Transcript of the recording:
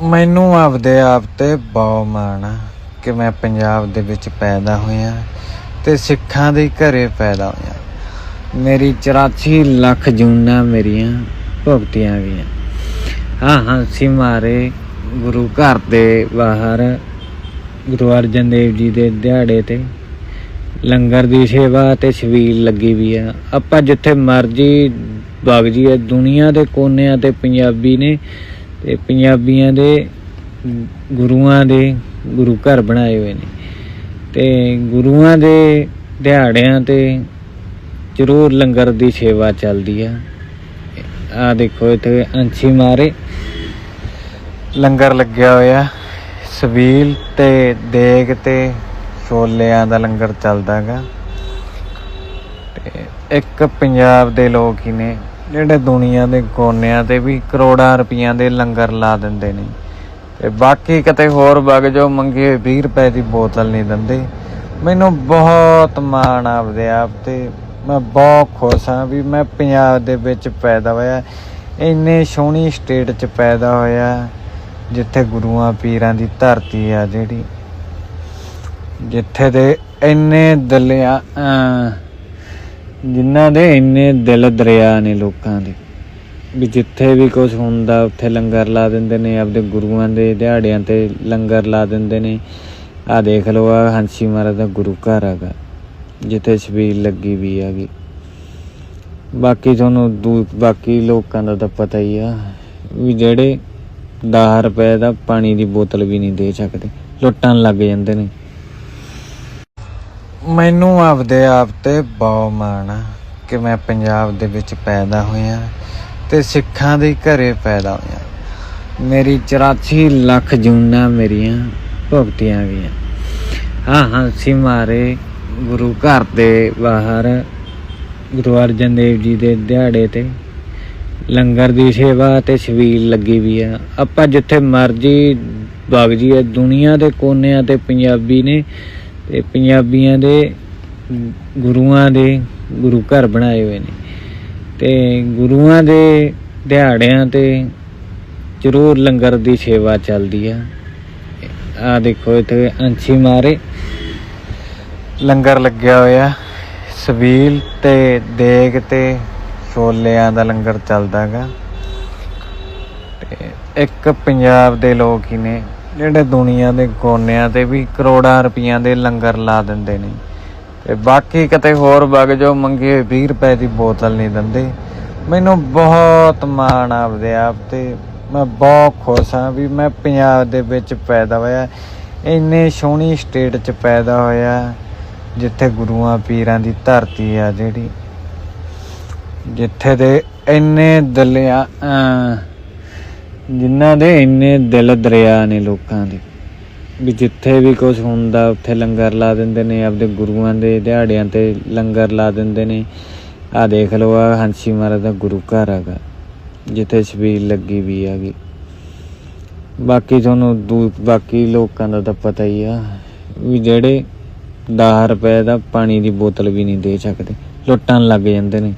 ਮੈਨੂੰ ਆਪਦੇ ਆਪ ਤੇ ਬਹੁਤ ਮਾਣ ਆ ਕਿ ਮੈਂ ਪੰਜਾਬ ਦੇ ਵਿੱਚ ਪੈਦਾ ਹੋਇਆ ਤੇ ਸਿੱਖਾਂ ਦੇ ਘਰੇ ਪੈਦਾ ਹੋਇਆ। ਮੇਰੀ 84 ਲੱਖ ਜੂਨਾਂ ਮੇਰੀਆਂ ਭੁਗਤੀਆਂ ਗਈਆਂ। ਹਾਂ ਹਾਂ ਸੀ ਮਾਰੇ ਗੁਰੂ ਘਰ ਦੇ ਬਾਹਰ, ਗੁਰੂ ਅਰਜਨ ਦੇਵ ਜੀ ਦੇ ਦਿਹਾੜੇ ਤੇ। ਲੰਗਰ ਦੀ ਸੇਵਾ ਤੇ ਛਬੀਲ ਲੱਗੀ ਵੀ ਆ। ਆਪਾਂ ਜਿੱਥੇ ਮਰਜ਼ੀ ਵਗ ਜੀਏ ਦੁਨੀਆ ਦੇ ਕੋਨਿਆਂ ਤੇ ਪੰਜਾਬੀ ਨੇ ਤੇ ਪੰਜਾਬੀਆਂ ਦੇ ਗੁਰੂਆਂ ਦੇ ਗੁਰੂ ਘਰ ਬਣਾਏ ਹੋਏ ਨੇ। ਤੇ ਗੁਰੂਆਂ ਦੇ ਦਿਹਾੜਿਆਂ ਤੇ ਜ਼ਰੂਰ ਲੰਗਰ ਦੀ ਸੇਵਾ ਚੱਲਦੀ ਆ। ਆ ਦੇਖੋ ਇੱਥੇ ਅੰਛੀ ਮਾਰੇ। ਲੰਗਰ ਲੱਗਿਆ ਹੋਇਆ। ਸਬੀਲ ਤੇ ਦੇਗ ਤੇ ਛੋਲਿਆਂ ਦਾ ਲੰਗਰ ਚੱਲਦਾਗਾ ਤੇ ਇੱਕ ਪੰਜਾਬ ਦੇ ਲੋਕ ਹੀ ਨੇ। ਜਿਹੜੇ ਦੁਨੀਆ ਦੇ ਕੋਨਿਆਂ ਤੇ ਵੀ ਕਰੋੜਾਂ ਰੁਪਈਆਂ ਦੇ ਲੰਗਰ ਲਾ ਦਿੰਦੇ ਨੇ। ਤੇ ਬਾਕੀ ਕਿਤੇ ਹੋਰ ਵਗ ਜਾਓ, ਮੰਗੇ 20 ਰੁਪਏ ਦੀ ਬੋਤਲ ਨਹੀਂ ਦਿੰਦੇ। ਮੈਨੂੰ ਬਹੁਤ ਮਾਣ ਆਪਦੇ ਆਪ ਤੇ। ਮੈਂ ਬਹੁਤ ਖੁਸ਼ ਹਾਂ ਵੀ ਮੈਂ ਪੰਜਾਬ ਦੇ ਵਿੱਚ ਪੈਦਾ ਹੋਇਆ। ਇੰਨੇ ਸੋਹਣੀ ਸਟੇਟ 'ਚ ਪੈਦਾ ਹੋਇਆ, ਜਿੱਥੇ ਗੁਰੂਆਂ ਪੀਰਾਂ ਦੀ ਧਰਤੀ ਆ ਜਿਹੜੀ। ਜਿੱਥੇ ਦੇ ਇੰਨੇ ਦਲਿਆ ਜਿਨ੍ਹਾਂ ਦੇ ਇੰਨੇ ਦਿਲ ਦਰਿਆ ਨੇ ਲੋਕਾਂ ਦੇ, ਵੀ ਜਿੱਥੇ ਵੀ ਕੁਝ ਹੁੰਦਾ, ਉੱਥੇ ਲੰਗਰ ਲਾ ਦਿੰਦੇ ਨੇ, ਆਪਦੇ ਗੁਰੂਆਂ ਦੇ ਦਿਹਾੜਿਆਂ ਤੇ ਲੰਗਰ ਲਾ ਦਿੰਦੇ ਨੇ। ਆ ਦੇਖ ਲਓ ਆ ਹੰਸੀ ਮਹਾਰਾਜ ਦਾ ਗੁਰੂ ਘਰ ਹੈਗਾ, ਜਿੱਥੇ ਛਬੀਲ ਲੱਗੀ ਵੀ ਹੈਗੀ। ਬਾਕੀ ਤੁਹਾਨੂੰ ਦੂ, ਬਾਕੀ ਲੋਕਾਂ ਦਾ ਤਾਂ ਪਤਾ ਹੀ ਆ, ਵੀ ਜਿਹੜੇ 10 ਰੁਪਏ ਦਾ ਪਾਣੀ ਦੀ ਬੋਤਲ ਵੀ ਨਹੀਂ ਦੇ ਸਕਦੇ, ਲੁੱਟਣ ਲੱਗ ਜਾਂਦੇ ਨੇ। ਮੈਨੂੰ ਆਪਦੇ ਆਪ ਤੇ ਬਹੁਤ ਮਾਣ ਆ ਕਿ ਮੈਂ ਪੰਜਾਬ ਦੇ ਵਿੱਚ ਪੈਦਾ ਹੋਇਆ ਤੇ ਸਿੱਖਾਂ ਦੇ ਘਰੇ ਪੈਦਾ ਹੋਇਆ। ਮੇਰੀ 84 ਲੱਖ ਜੂਨਾਂ ਮੇਰੀਆਂ ਭੁਗਤੀਆਂ ਗਈਆਂ। ਹਾਂ ਹਾਂ, ਸੀ ਮਾਰੇ ਗੁਰੂ ਘਰ ਦੇ ਬਾਹਰ, ਗੁਰੂ ਅਰਜਨ ਦੇਵ ਜੀ ਦੇ ਦਿਹਾੜੇ ਤੇ ਲੰਗਰ ਦੀ ਸੇਵਾ ਤੇ ਛਬੀਲ ਲੱਗੀ ਵੀ ਆ। ਆਪਾਂ ਜਿੱਥੇ ਮਰਜ਼ੀ ਵਗ ਜੀਏ ਦੁਨੀਆ ਦੇ ਕੋਨਿਆਂ ਤੇ ਪੰਜਾਬੀ ਨੇ ਤੇ ਪੰਜਾਬੀਆਂ ਦੇ ਗੁਰੂਆਂ ਦੇ ਗੁਰੂ ਘਰ ਬਣਾਏ ਹੋਏ ਨੇ। ਤੇ ਗੁਰੂਆਂ ਦੇ ਦਿਹਾੜਿਆਂ ਤੇ ਜ਼ਰੂਰ ਲੰਗਰ ਦੀ ਸੇਵਾ ਚੱਲਦੀ ਆ। ਆ ਦੇਖੋ ਇੱਥੇ ਅੰਛੀ ਮਾਰੇ। ਲੰਗਰ ਲੱਗਿਆ ਹੋਇਆ। ਸਬੀਲ ਤੇ ਦੇਗ ਤੇ ਛੋਲਿਆਂ ਦਾ ਲੰਗਰ ਚੱਲਦਾਗਾ ਤੇ ਇੱਕ ਪੰਜਾਬ ਦੇ ਲੋਕ ਹੀ ਨੇ। ਜਿਹੜੇ ਦੁਨੀਆ ਦੇ ਕੋਨਿਆਂ ਤੇ ਵੀ ਕਰੋੜਾਂ ਰੁਪਈਆਂ ਦੇ ਲੰਗਰ ਲਾ ਦਿੰਦੇ ਨੇ। ਤੇ ਬਾਕੀ ਕਿਤੇ ਹੋਰ ਵਗ ਜਾਓ, ਮੰਗੇ 20 ਰੁਪਏ ਦੀ ਬੋਤਲ ਨਹੀਂ ਦਿੰਦੇ। ਮੈਨੂੰ ਬਹੁਤ ਮਾਣ ਆਪਦੇ ਆਪ ਤੇ। ਮੈਂ ਬਹੁਤ ਖੁਸ਼ ਹਾਂ ਵੀ ਮੈਂ ਪੰਜਾਬ ਦੇ ਵਿੱਚ ਪੈਦਾ ਹੋਇਆ। ਇੰਨੇ ਸੋਹਣੀ ਸਟੇਟ 'ਚ ਪੈਦਾ ਹੋਇਆ, ਜਿੱਥੇ ਗੁਰੂਆਂ ਪੀਰਾਂ ਦੀ ਧਰਤੀ ਆ ਜਿਹੜੀ। ਜਿੱਥੇ ਦੇ ਇੰਨੇ ਦਲਿਆ ਜਿਨ੍ਹਾਂ ਦੇ ਇੰਨੇ ਦਿਲ ਦਰਿਆ ਨੇ ਲੋਕਾਂ ਦੇ, ਵੀ ਜਿੱਥੇ ਵੀ ਕੁਝ ਹੁੰਦਾ, ਉੱਥੇ ਲੰਗਰ ਲਾ ਦਿੰਦੇ ਨੇ, ਆਪਦੇ ਗੁਰੂਆਂ ਦੇ ਦਿਹਾੜਿਆਂ ਤੇ ਲੰਗਰ ਲਾ ਦਿੰਦੇ ਨੇ। ਆ ਦੇਖ ਲਓ ਆ ਹੰਸੀ ਮਹਾਰਾਜ ਦਾ ਗੁਰੂ ਘਰ ਹੈਗਾ, ਜਿੱਥੇ ਛਬੀਲ ਲੱਗੀ ਵੀ ਹੈਗੀ। ਬਾਕੀ ਤੁਹਾਨੂੰ ਦੂ, ਬਾਕੀ ਲੋਕਾਂ ਦਾ ਤਾਂ ਪਤਾ ਹੀ ਆ, ਵੀ ਜਿਹੜੇ 10 ਰੁਪਏ ਦਾ ਪਾਣੀ ਦੀ ਬੋਤਲ ਵੀ ਨਹੀਂ ਦੇ ਸਕਦੇ, ਲੁੱਟਣ ਲੱਗ ਜਾਂਦੇ ਨੇ।